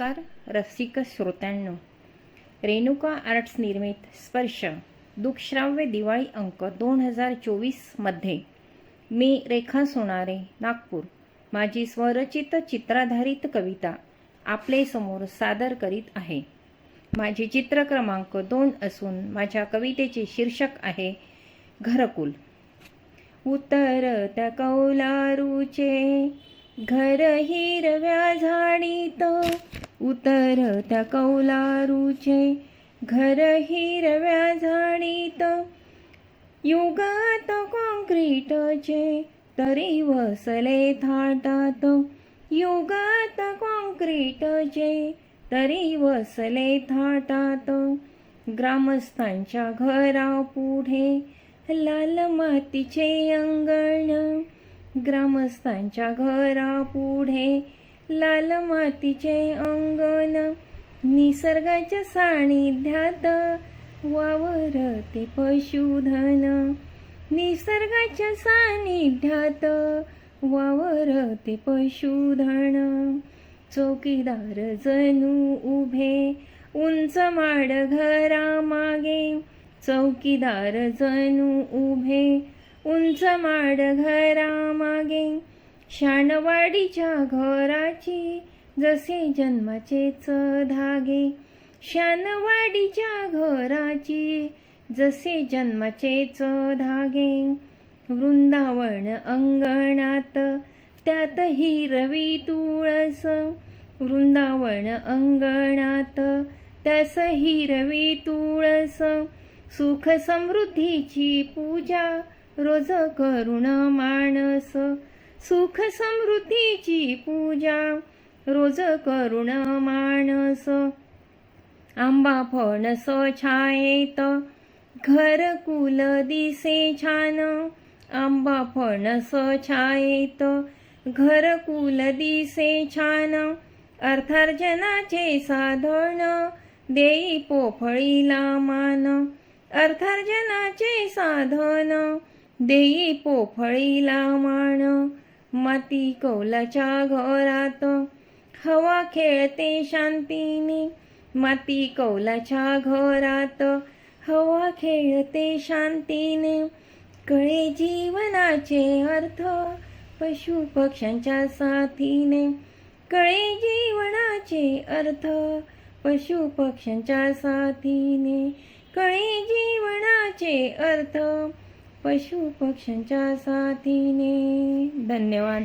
नमस्कार रसिक श्रोत्यांनो. रेणुका आर्ट्स निर्मित स्पर्श दुःश्राव्य दिवाळी अंक दोन हजार चोवीसमध्ये मी रेखा सोनारे नागपूर. माझी स्वरचित चित्राधारित कविता आपले समोर सादर करीत आहे. माझे चित्र क्रमांक दोन असून माझ्या कवितेचे शीर्षक आहे घरकुल. उतरत कौलारूचे घर हिरव्या झाडीत उतरत कौलारूचे घर हिरव्या झाडीत. युगात कॉन्क्रीटचे तरी वसले थाटात. युगात कॉन्क्रीटचे तरी वसले थाटात. ग्रामस्थांच्या घरापुढे लाल मातीचे अंगण. ग्रामस्थांच्या घरापुढे लाल मातीचे अंगण निसर्गाच्या सानिध्यात वावरते पशुधन. निसर्गाच्या सानिध्यात वावरते पशुधन. चौकीदार जणू उभे उंच माड घरामागे चौकीदार जणू उभे उंच माड घरामागे शानवाडीच्या घराची जसे जन्माचेच धागे. शानवाडीच्या घराची जसे जन्माचेच धागे. वृंदावन अंगणात त्यात हिरवी तुळस. वृंदावन अंगणात त्यास हिरवी तुळस. सुख समृद्धीची पूजा रोज करुण माणस. सुख समृद्धीची पूजा. रोज करुण माणस. आंबा फणस छायेत घर कुल दिसे छान. आंबा फणस छायेत घर कुल दिसे छान. अर्थार्जनाचे साधन. देई पोफळीला मान. अर्थार्जनाचे साधन. देई पोफळीला मान. माती कौलाच्या घरात. हवा खेळते शांतीने माती कौलाच्या घरात. हवा खेळते शांतीने कळे जीवनाचे अर्थ पशु पक्ष्यांच्या साथीने. कळे जीवनाचे अर्थ पशु पक्ष्यांच्या साथीने. कळे जीवनाचे अर्थ पशु पक्ष्यांच्या साथीने. धन्यवाद.